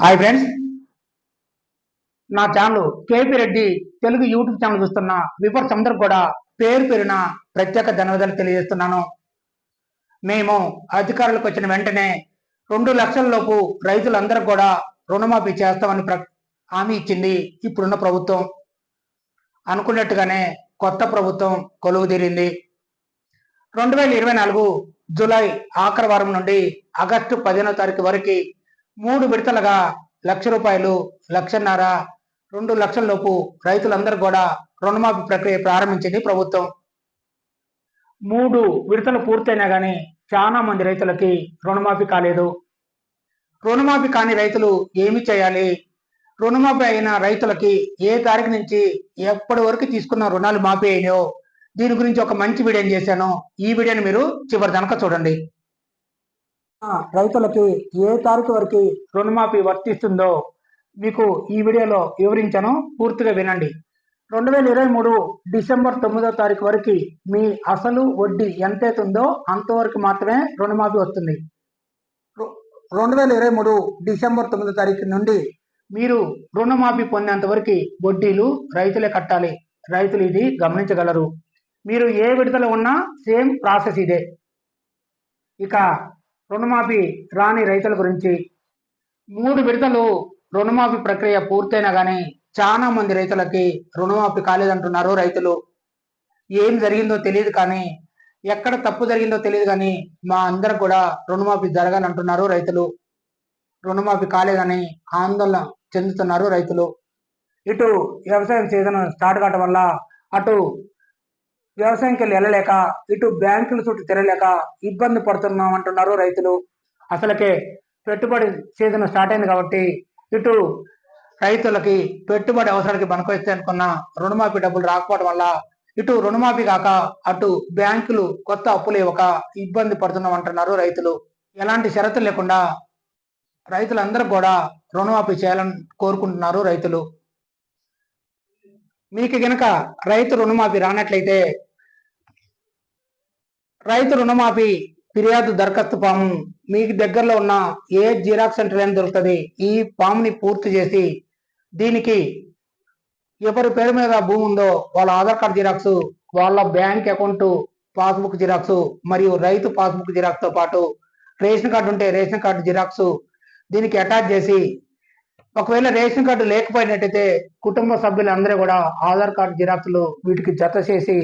Hi friends. నా channel KP Reddy Telugu YouTube channel చూస్తున్న viewers అందరూ కూడా పేరు పేరున ప్రత్యేక ధన్యవాదాలు తెలియజేస్తున్నాను. మేము అధికారులకు వచ్చిన వెంటనే రెండు లక్షల లోపు రైతులందరూ కూడా రుణమాఫీ చేస్తామని ప్ర హామీ ఇచ్చింది ఇప్పుడున్న ప్రభుత్వం. అనుకున్నట్టుగానే కొత్త ప్రభుత్వం కొలువు తీరింది. రెండు వేల ఇరవై నాలుగు జూలై ఆఖరి వారం నుండి ఆగస్టు పదిహేనో తారీఖు వరకు మూడు విడతలుగా లక్ష రూపాయలు లక్షన్నర రెండు లక్షల లోపు రైతులందరూ కూడా రుణమాఫీ ప్రక్రియ ప్రారంభించింది ప్రభుత్వం. మూడు విడతలు పూర్తయినా కానీ చాలా మంది రైతులకి రుణమాఫీ కాలేదు. రుణమాఫీ కాని రైతులు ఏమి చేయాలి? రుణమాఫీ అయిన రైతులకి ఏ తారీఖు నుంచి ఎప్పటి వరకు తీసుకున్న రుణాలు మాఫీ అయినాయో? దీని గురించి ఒక మంచి వీడియో చేశాను ఈ వీడియోని మీరు చివరి దనక చూడండి. రైతులకి ఏ తారీఖు వరకు రుణమాఫీ వర్తిస్తుందో మీకు ఈ వీడియోలో వివరించాను. పూర్తిగా వినండి. రెండు వేల ఇరవై మూడు డిసెంబర్ తొమ్మిదో తారీఖు వరకు మీ అసలు వడ్డీ ఎంతైతే ఉందో అంతవరకు మాత్రమే రుణమాఫీ వస్తుంది. రెండు వేల ఇరవై మూడు డిసెంబర్ తొమ్మిదో తారీఖు నుండి మీరు రుణమాఫీ పొందేంత వరకు వడ్డీలు రైతులే కట్టాలి. రైతులు ఇది గమనించగలరు. మీరు ఏ విడుదల ఉన్నా సేమ్ ప్రాసెస్ ఇదే. ఇక రుణమాఫీ రాని రైతుల గురించి. మూడు విడతలు రుణమాఫీ ప్రక్రియ పూర్తయినా కానీ చాలా మంది రైతులకి రుణమాఫీ కాలేదంటున్నారు రైతులు. ఏం జరిగిందో తెలియదు కానీ ఎక్కడ తప్పు జరిగిందో తెలియదు కానీ మా అందరు కూడా రుణమాఫీ జరగాలంటున్నారు రైతులు. రుణమాఫీ కాలేదని ఆందోళన చెందుతున్నారు రైతులు. ఇటు వ్యవసాయం సీజన్ స్టార్ట్ కావటం వల్ల అటు వ్యవసాయంకి వెళ్ళలేక ఇటు బ్యాంకుల చుట్టూ తిరగలేక ఇబ్బంది పడుతున్నాం అంటున్నారు రైతులు. అసలుకే పెట్టుబడి సీజన్ స్టార్ట్ అయింది కాబట్టి ఇటు రైతులకి పెట్టుబడి అవసరానికి బనకొస్తే అనుకున్న రుణమాఫీ డబ్బులు రాకపోవడం వల్ల ఇటు రుణమాఫీ కాక అటు బ్యాంకులు కొత్త అప్పులు ఇవ్వక ఇబ్బంది పడుతున్నాం అంటున్నారు రైతులు. ఎలాంటి షరతులు లేకుండా రైతులందరూ కూడా రుణమాఫీ చేయాలని కోరుకుంటున్నారు రైతులు. మీకు గనక రైతు రుణమాఫీ రానట్లయితే రైతు రుణమాఫీ ఫిర్యాదు దరఖాస్తు ఫాము మీకు దగ్గరలో ఉన్న ఏ జిరాక్స్ సెంటర్ అయినా దొరుకుతుంది. ఈ ఫామ్ని పూర్తి చేసి దీనికి ఎవరి పేరు మీద భూమి ఉందో వాళ్ళ ఆధార్ కార్డు జిరాక్స్ వాళ్ళ బ్యాంక్ అకౌంట్ పాస్బుక్ జిరాక్స్ మరియు రైతు పాస్బుక్ జిరాక్స్తో పాటు రేషన్ కార్డు ఉంటే రేషన్ కార్డు జిరాక్స్ దీనికి అటాచ్ చేసి ఒకవేళ రేషన్ కార్డు లేకపోయినట్టయితే కుటుంబ సభ్యులందరూ కూడా ఆధార్ కార్డు జిరాక్స్లు వీటికి జత చేసి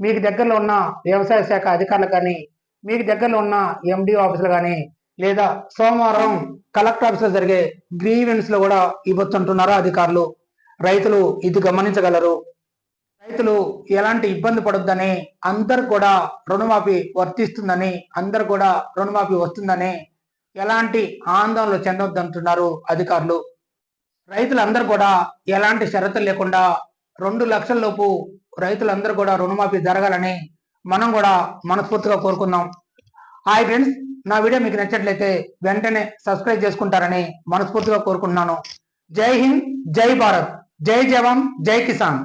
మీకు దగ్గరలో ఉన్న వ్యవసాయ శాఖ అధికారులు కానీ మీకు దగ్గరలో ఉన్న ఎండి ఆఫీసులు కానీ లేదా సోమవారం కలెక్టర్ ఆఫీసులో జరిగే గ్రీవెన్స్లో కూడా ఇవ్వచ్చుంటున్నారు అధికారులు? రైతులు ఇది గమనించగలరు. రైతులు ఎలాంటి ఇబ్బంది పడొద్దని అందరు కూడా రుణమాఫీ వర్తిస్తుందని అందరు కూడా రుణమాఫీ వస్తుందని ఎలాంటి ఆందోళన చెందొద్దంటున్నారు అధికారులు? రైతులందరూ కూడా ఎలాంటి షరతులు లేకుండా రెండు లక్షల లోపు రైతులందరూ కూడా రుణమాఫీ జరగాలని మనం కూడా మనస్ఫూర్తిగా కోరుకుందాం. హాయ్ ఫ్రెండ్స్ నా వీడియో మీకు నచ్చట్లయితే వెంటనే సబ్స్క్రైబ్ చేసుకుంటారని మనస్ఫూర్తిగా కోరుకుంటున్నాను. జై హింద్ జై భారత్ జై జవాన్ జై కిసాన్.